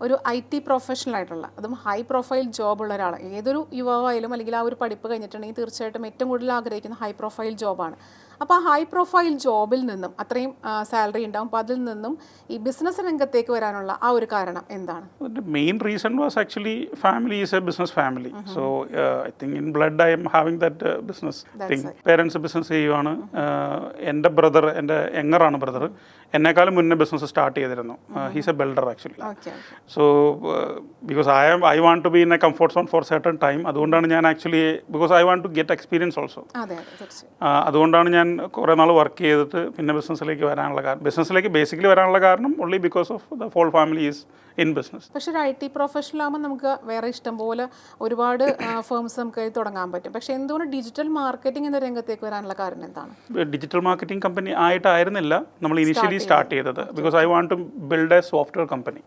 ഒരു I T professional ആയിട്ടുള്ള അതും ഹൈ പ്രൊഫൈൽ ജോബ് ഉള്ള ഒരാൾ ഏതൊരു യുവാവായാലും അല്ലെങ്കിൽ ആ ഒരു പഠിപ്പ് കഴിഞ്ഞിട്ടുണ്ടെങ്കിൽ തീർച്ചയായിട്ടും ഏറ്റവും കൂടുതൽ ആഗ്രഹിക്കുന്ന ഹൈ പ്രൊഫൈൽ ജോബാണ് അപ്പോൾ ആ ഹൈ പ്രൊഫൈൽ ജോബിൽ നിന്നും അത്രയും സാലറി ഉണ്ടാവും. അപ്പോൾ അതിൽ നിന്നും ഈ ബിസിനസ് രംഗത്തേക്ക് വരാനുള്ള ആ ഒരു കാരണം എന്താണ്? Main reason was actually family is a business family so I think in blood I'm having that business business parents business ചെയ്യുവാണ്. Uh, എന്റെ ബ്രദർ എന്റെ യങ്ങറാണ് ബ്രദർ എന്നെക്കാളും മുന്നേ ബിസിനസ് സ്റ്റാർട്ട് ചെയ്തിരുന്നു. He's a builder actually so because I I want to be in a comfort zone for certain time അതുകൊണ്ടാണ് ഞാൻ actually because I want to get experience also അതുകൊണ്ടാണ് ഞാൻ കുറേ നാൾ വർക്ക് ചെയ്തിട്ട് പിന്നെ ബിസിനസ്സിലേക്ക് വരാനുള്ള കാരണം ബിസിനസ്സിലേക്ക് ബേസിക്കലി വരാനുള്ള കാരണം only because of the fall family is in business പക്ഷേ ഒരു ഐ ടി പ്രൊഫഷണൽ ആകുമ്പോൾ നമുക്ക് വേറെ ഇഷ്ടം പോലെ ഒരുപാട് ഫേംസ് നമുക്ക് തുടങ്ങാൻ പറ്റും. പക്ഷേ എന്തുകൊണ്ട് ഡിജിറ്റൽ മാർക്കറ്റിംഗ് എന്ന രംഗത്തേക്ക് വരാനുള്ള കാരണം എന്താണ്? ഡിജിറ്റൽ മാർക്കറ്റിംഗ് കമ്പനി ആയിട്ടായിരുന്നില്ല നമ്മൾ ഇനിഷ്യലി സ്റ്റാർട്ട് ചെയ്തത്. Because I want to build a software company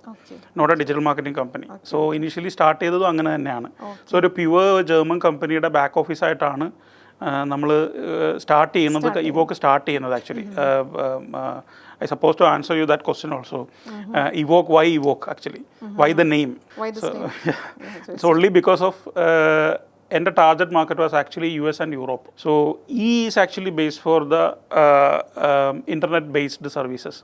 not a digital marketing company so initially start ചെയ്തതും അങ്ങനെ തന്നെയാണ്. സോ ഒരു പ്യുവർ ജർമ്മൻ കമ്പനിയുടെ ബാക്ക് ഓഫീസായിട്ടാണ് നമ്മൾ സ്റ്റാർട്ട് ചെയ്യുന്നത് ഇവോക്ക് സ്റ്റാർട്ട് ചെയ്യുന്നത് actually I suppose to answer you that question also Evoke why Evoke actually why the name it's only because it's എന്റെ target market was actually U S and Europe so ഈ is actually base for the internet based services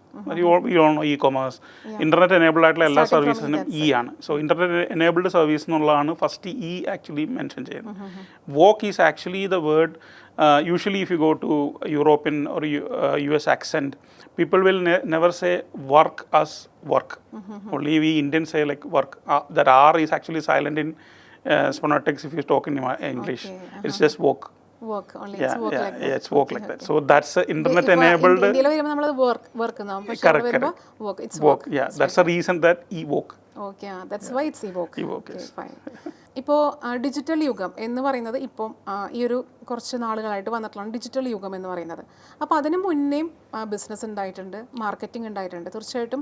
E commerce internet enabled ആയിട്ടുള്ള എല്ലാ സർവീസസിനും E ആണ്. So internet enabled service എന്നുള്ളതാണ് first E actually mention ചെയ്യുന്നത്. Voke is actually the word usually if you go to European or U S accent people will never say work as work only we Indian say like work the R is actually silent in uh, phonetics if you talk in uh, English. it's just work Work only. yeah, work yeah, like that. yeah it's work like that so that's uh, internet enabled In വരുമ്പോൾ work, work, work, work yeah it's that's the reason that e work okay that's why it's Evoke Evoke, fine ഇപ്പോൾ digital യുഗം എന്ന് പറയുന്നത് ഇപ്പം ഈ ഒരു കുറച്ച് നാളുകളായിട്ട് വന്നിട്ടുള്ള ഡിജിറ്റൽ യുഗം എന്ന് പറയുന്നത്. അപ്പോൾ അതിന് മുന്നേയും ബിസിനസ് ഉണ്ടായിട്ടുണ്ട് മാർക്കറ്റിംഗ് ഉണ്ടായിട്ടുണ്ട്. തീർച്ചയായിട്ടും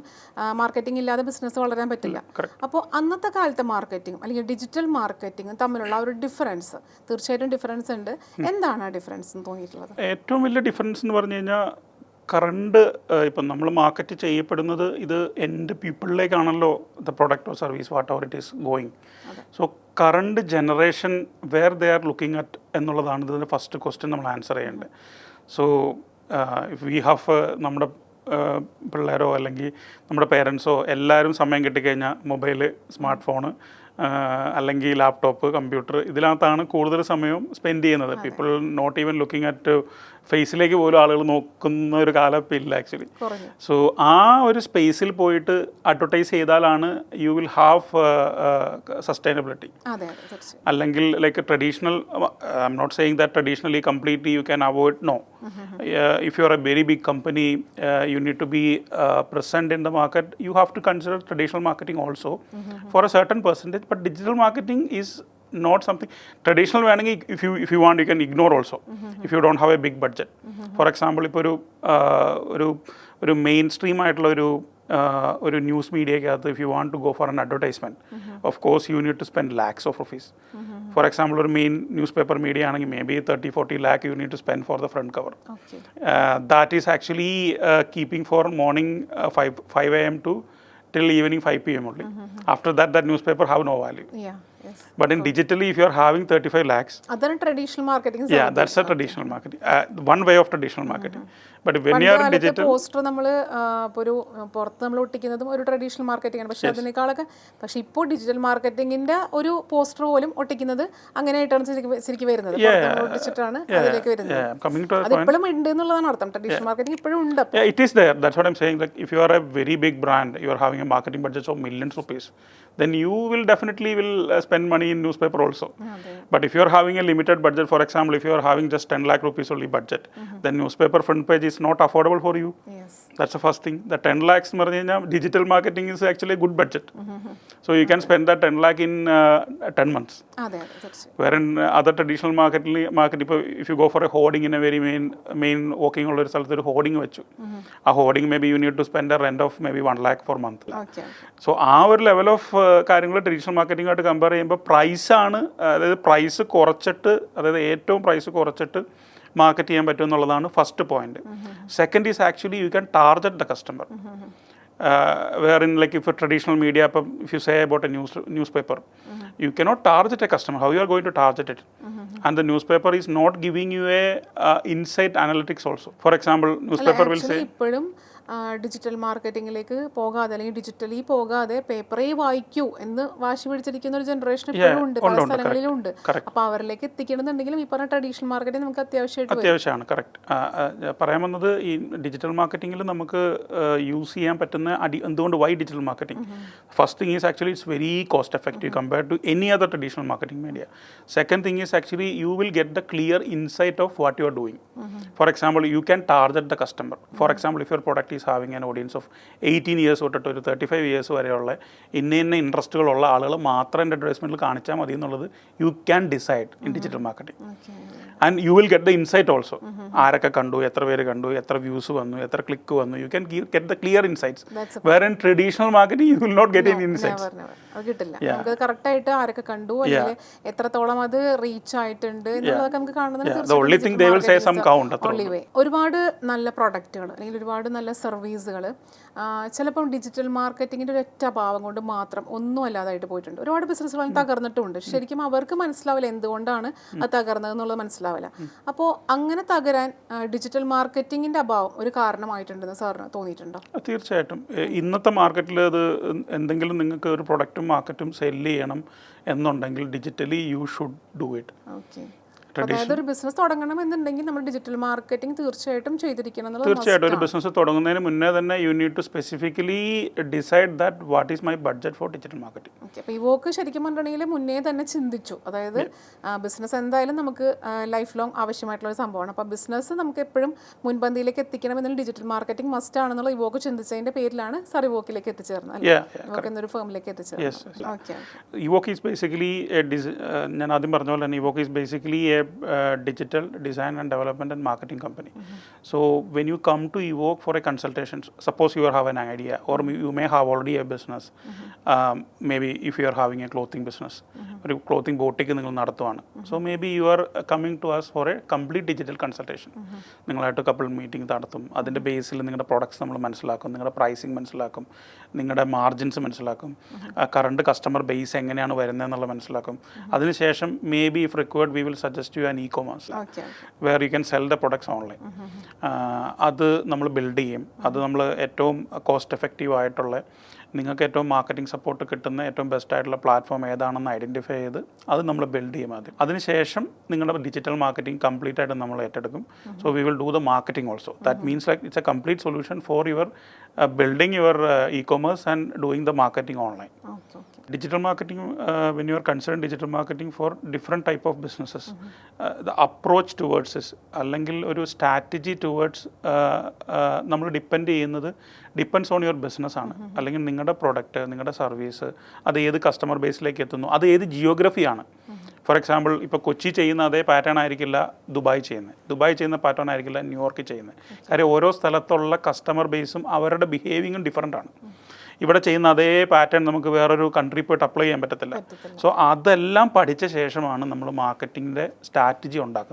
മാർക്കറ്റിംഗ് ഇല്ലാതെ ബിസിനസ് വളരാൻ പറ്റില്ല. അപ്പോൾ അന്നത്തെ കാലത്തെ മാർക്കറ്റിംഗ് അല്ലെങ്കിൽ ഡിജിറ്റൽ മാർക്കറ്റിംഗ് തമ്മിലുള്ള ഒരു ഡിഫറൻസ് തീർച്ചയായിട്ടും ഡിഫറൻസ് ഉണ്ട്. എന്താണ് ആ ഡിഫറൻസ് എന്ന് തോന്നിയിട്ടുള്ളത്? ഏറ്റവും വലിയ ഡിഫറൻസ് എന്ന് പറഞ്ഞു കഴിഞ്ഞാൽ കറണ്ട് ഇപ്പം നമ്മൾ മാർക്കറ്റ് ചെയ്യപ്പെടുന്നത് ഇത് എന്റെ പീപ്പിളിലേക്കാണല്ലോ the product or service whatever it is going so current generation where they are looking at എന്നുള്ളതാണ് ഇതിന്റെ ഫസ്റ്റ് ക്വസ്റ്റ്യൻ നമ്മൾ ആൻസർ ചെയ്യേണ്ടത്. സോ ഇഫ് വി ഹാവ് നമ്മുടെ പിള്ളേരോ അല്ലെങ്കിൽ നമ്മുടെ പേരൻസോ എല്ലാവരും സമയം കിട്ടിക്കഴിഞ്ഞാൽ മൊബൈൽ സ്മാർട്ട് ഫോണ് അല്ലെങ്കിൽ ലാപ്ടോപ്പ് കമ്പ്യൂട്ടർ ഇതിനകത്താണ് കൂടുതൽ സമയവും സ്പെൻഡ് ചെയ്യുന്നത്. People not even looking at ഫേസിലേക്ക് പോലും ആളുകൾ നോക്കുന്ന ഒരു കാലം ഇപ്പം ഇല്ല ആക്ച്വലി സോ ആ ഒരു സ്പേസിൽ പോയിട്ട് അഡ്വർടൈസ് ചെയ്താലാണ് യു വിൽ ഹാവ് സസ്റ്റൈനബിലിറ്റി അല്ലെങ്കിൽ like traditional I'm not saying that traditionally completely you can avoid no if you are a very big company you need to be present in the market you have to consider traditional marketing also for a certain percentage but digital marketing is not something traditional വേണമെങ്കിൽ if you if you want you can ignore also if you don't have a big budget for example ഇപ്പോൾ ഒരു ഒരു ഒരു main stream ആയിട്ടുള്ള ഒരു ഒരു news മീഡിയക്കകത്ത് if you want to go for an advertisement of course you need to spend lakhs of rupees for example ഒരു main news paper media ആണെങ്കിൽ maybe thirty forty lakh you need to spend for the front cover that is actually keeping for morning five five A M to till evening 5 p.m. only. Mm-hmm. After that, that newspaper have no value. Yeah. But in digitally, if you are having 35 lakhs, other traditional marketing. yeah, that's a traditional marketing. Uh, one way of traditional marketing. But when you are in digital, poster നമ്മൾ ഒരു പുറത്ത് നമ്മൾ ഒട്ടിക്കുന്നതും ഒരു traditional marketing ആണ് പക്ഷെ അതിനേക്കാളൊക്കെ പക്ഷെ ഇപ്പോൾ ഡിജിറ്റൽ മാർക്കറ്റിംഗിന്റെ ഒരു പോസ്റ്റർ പോലും ഒട്ടിക്കുന്നത് അങ്ങനെയായിട്ടാണ് ശരിക്കും വരുന്നത് ഒട്ടിച്ചിട്ടാണ് അതിലേക്ക് വരുന്നത് yeah, coming to a അത് ഇപ്പോഴും ഉണ്ട് എന്നുള്ളതാണ് അർത്ഥം ട്രഡീഷണൽ മാർക്കറ്റിംഗ് ഇപ്പോഴും ഉണ്ട് it is there. That's what I'm saying. Like, if you are a very big brand, you are having a marketing budget of millions rupees, then you will definitely will uh, spend money in newspaper also. Okay. But if you are having a limited budget, for example, if you are having just 10 lakh rupees only budget, mm -hmm. then newspaper front page is not affordable for you. Yes. That's the first thing. The 10 lakhs digital marketing is actually a good budget. Mm -hmm. So you can spend that 10 lakh in uh, 10 months. അതെ അതെ തീർച്ചയായും Wherein uh, other traditional market, market if you go for a hoarding in a very main main walking ഉള്ള ഒരു സ്ഥലത്ത് ഒരു hoarding വെച്ചു a hoarding maybe you need to spend a rent of maybe 1 lakh per month. okay. So ആ ഒരു level of കാര്യങ്ങൾ traditional marketing ആയിട്ട് compare ചെയ്യുമ്പോൾ പ്രൈസാണ് അതായത് പ്രൈസ് കുറച്ചിട്ട് അതായത് ഏറ്റവും പ്രൈസ് കുറച്ചിട്ട് മാർക്കറ്റ് ചെയ്യാൻ പറ്റും എന്നുള്ളതാണ് first point second is actually you can target the customer where in like if traditional media ഇപ്പം if you say about a news newspaper you can not target a customer how you are going to target it and the newspaper is not giving you a insight analytics also for example newspaper will say ഇപ്പോഴും digital മാർക്കറ്റിംഗിലേക്ക് പോകാതെ അല്ലെങ്കിൽ digitally പോകാതെ പേപ്പറേ വായിക്കൂ എന്ന് വാശി പിടിച്ചിരിക്കുന്ന ഒരു ജനറേഷൻ ഇപ്പോഴും ഉണ്ട്. പല സ്ഥലങ്ങളിലും ഉണ്ട്. അപ്പൊ അവരിലേക്ക് എത്തിക്കണമെന്നുണ്ടെങ്കിലും ഈ പറഞ്ഞ ട്രഡീഷണൽ മാർക്കറ്റിംഗ് നമുക്ക് അത്യാവശ്യമായിട്ട്. അത്യാവശ്യമാണ് കറക്റ്റ് പറയാൻ വന്നത് ഈ ഡിജിറ്റൽ മാർക്കറ്റിംഗിൽ നമുക്ക് യൂസ് ചെയ്യാൻ പറ്റുന്ന അടി എന്തുകൊണ്ട് why digital marketing first thing is actually it's very cost effective compared to any other traditional marketing media second thing is actually you will get the clear insight of what you are doing for example you can target the customer for example if your product is having an audience of eighteen years തൊട്ടിട്ട് ഒരു thirty five years വരെയുള്ള ഇന്ന ഇന്ന ഇൻട്രസ്റ്റുകളുള്ള ആളുകൾ മാത്രം എന്റെ അഡ്വർടൈസ്മെന്റിൽ കാണിച്ചാൽ മതി എന്നുള്ളത് you can decide in digital marketing and you will get the insight also ആരൊക്കെ കണ്ടു എത്ര പേര് കണ്ടു എത്ര വ്യൂസ് വന്നു എത്ര ക്ലിക്ക് വന്നു you can get the clear insights വേറെ where in traditional marketing you will not get in insights കിട്ടില്ല. നമുക്ക് കറക്റ്റ് ആയിട്ട് ആരൊക്കെ കണ്ടു അല്ലെങ്കിൽ എത്രത്തോളം അത് റീച്ച് ആയിട്ടുണ്ട് എന്നുള്ളതൊക്കെ നമുക്ക് കാണുന്നത്. ഒരുപാട് നല്ല പ്രൊഡക്റ്റുകൾ അല്ലെങ്കിൽ ഒരുപാട് നല്ല സർവീസുകൾ ചിലപ്പം ഡിജിറ്റൽ മാർക്കറ്റിങ്ങിന്റെ ഒരു ഒറ്റ അഭാവം കൊണ്ട് മാത്രം ഒന്നും അല്ലാതായിട്ട് പോയിട്ടുണ്ട്. ഒരുപാട് ബിസിനസ്സുകൾ തകർന്നിട്ടുമുണ്ട് ശരിക്കും അവർക്ക് മനസ്സിലാവില്ല എന്തുകൊണ്ടാണ് അത് തകർന്നത് എന്നുള്ളത് മനസ്സിലാവില്ല അപ്പോൾ അങ്ങനെ തകരാൻ ഡിജിറ്റൽ മാർക്കറ്റിങ്ങിന്റെ അഭാവം ഒരു കാരണമായിട്ടുണ്ടെന്ന് സാറിന് തോന്നിയിട്ടുണ്ടോ? തീർച്ചയായിട്ടും. ഇന്നത്തെ മാർക്കറ്റിൽ അത് എന്തെങ്കിലും നിങ്ങൾക്ക് ഒരു പ്രൊഡക്റ്റും മാർക്കറ്റും സെല്ല് ചെയ്യണം എന്നുണ്ടെങ്കിൽ digitally you should do it. Okay. അതായത് ഒരു ബിസിനസ് തുടങ്ങണം എന്നുണ്ടെങ്കിൽ നമ്മൾ ഡിജിറ്റൽ മാർക്കറ്റിംഗ് തീർച്ചയായിട്ടും ചെയ്തിരിക്കണം തീർച്ചയായിട്ടും ഒരു ബിസിനസ് തുടങ്ങുന്നതിന് മുന്നേ തന്നെ you need to specifically decide that what is my budget for digital marketing okay അപ്പോൾ ഇവോക്ക് ശരിക്കും പറഞ്ഞിട്ടുണ്ടെങ്കിൽ മുന്നേ തന്നെ ചിന്തിച്ചു. അതായത് ബിസിനസ് എന്തായാലും നമുക്ക് ലൈഫ് ലോങ് ആവശ്യമായിട്ടുള്ള ഒരു സംഭവമാണ്. അപ്പോൾ ബിസിനസ് നമുക്ക് എപ്പോഴും മുൻപന്തിയിലേക്ക് എത്തിക്കണം എത്തിക്കണമെന്നുള്ള ഡിജിറ്റൽ മാർക്കറ്റിംഗ് മസ്റ്റ് ആണെന്നുള്ള ഇവോക്ക് ചിന്തിച്ചതിന്റെ പേരിലാണ് സർ ഇവോക്കിലേക്ക് എത്തിച്ചേർന്നത് ഇവോക്ക് എന്നൊരു ഫേമിലേക്ക് എത്തിച്ചേർന്നത്. ഓക്കെ ഇവോക്ക് ഈസ് ബേസിക്കലി ഞാൻ ആദ്യം പറഞ്ഞ പോലെ തന്നെ Evoke is basically a digital design and development and marketing company so when you come to Evoke for a consultation suppose you have an idea or you may have already a business maybe if you are having a clothing business ഒരു clothing boutique നിങ്ങൾ നടത്തുവാണ്. So maybe you are coming to us for a complete digital consultation നിങ്ങളായിട്ട് couple meeting നടത്തും. അതിന്റെ ബേസിൽ നിങ്ങളുടെ products നമ്മൾ മനസ്സിലാക്കും നിങ്ങളുടെ pricing മനസ്സിലാക്കും നിങ്ങളുടെ മാർജിൻസ് മനസ്സിലാക്കും കറണ്ട് കസ്റ്റമർ ബേസ് എങ്ങനെയാണ് വരുന്നതെന്നുള്ളത് മനസ്സിലാക്കും. അതിനുശേഷം maybe if required we will suggest you an ecommerce where you can sell the products online അത് നമ്മൾ ബിൽഡ് ചെയ്യും. അത് നമ്മൾ ഏറ്റവും കോസ്റ്റ് എഫക്റ്റീവ് ആയിട്ടുള്ള നിങ്ങൾക്ക് ഏറ്റവും മാർക്കറ്റിംഗ് സപ്പോർട്ട് കിട്ടുന്ന ഏറ്റവും ബെസ്റ്റ് ആയിട്ടുള്ള പ്ലാറ്റ്ഫോം ഏതാണെന്ന് ഐഡന്റിഫൈ ചെയ്ത് അത് നമ്മൾ ബിൽഡ് ചെയ്യും ആദ്യം. അതിനുശേഷം നിങ്ങളുടെ ഡിജിറ്റൽ മാർക്കറ്റിംഗ് കംപ്ലീറ്റ് ആയിട്ട് നമ്മൾ ഏറ്റെടുക്കും. So we will do the marketing also that means like it's a complete solution for your building your ecommerce and doing the marketing online digital marketing when you are are digital marketing for for type of businesses the approach the approach towards is അല്ലെങ്കിൽ ഒരു strategy towards നമ്മൾ depend ചെയ്യുന്നത് depends on your business ആണ്. അല്ലെങ്കിൽ നിങ്ങളുടെ product നിങ്ങളുടെ service അത് ഏത് കസ്റ്റമർ ബേസിലേക്ക് എത്തുന്നു അത് ഏത് ജിയോഗ്രഫിയാണ് ഫോർ എക്സാമ്പിൾ ഇപ്പോൾ കൊച്ചി ചെയ്യുന്ന അതേ പാറ്റേൺ ആയിരിക്കില്ല ദുബായ് ചെയ്യുന്നത് ദുബായ് ചെയ്യുന്ന പാറ്റേൺ ആയിരിക്കില്ല ന്യൂയോർക്ക് ചെയ്യുന്നത് കാര്യം ഓരോ സ്ഥലത്തുള്ള കസ്റ്റമർ ബേസും അവരുടെ ബിഹേവിങ്ങും ഡിഫറെന്റ് ആണ്. ഇവിടെ ചെയ്യുന്ന അതേ പാറ്റേൺ നമുക്ക് വേറൊരു കൺട്രി പോയിട്ട് അപ്ലൈ ചെയ്യാൻ പറ്റത്തില്ല. സോ അതെല്ലാം പഠിച്ച ശേഷമാണ് നമ്മൾ മാർക്കറ്റിങ്ങിന്റെ സ്ട്രാറ്റജി ഉണ്ടാക്കുന്നത്.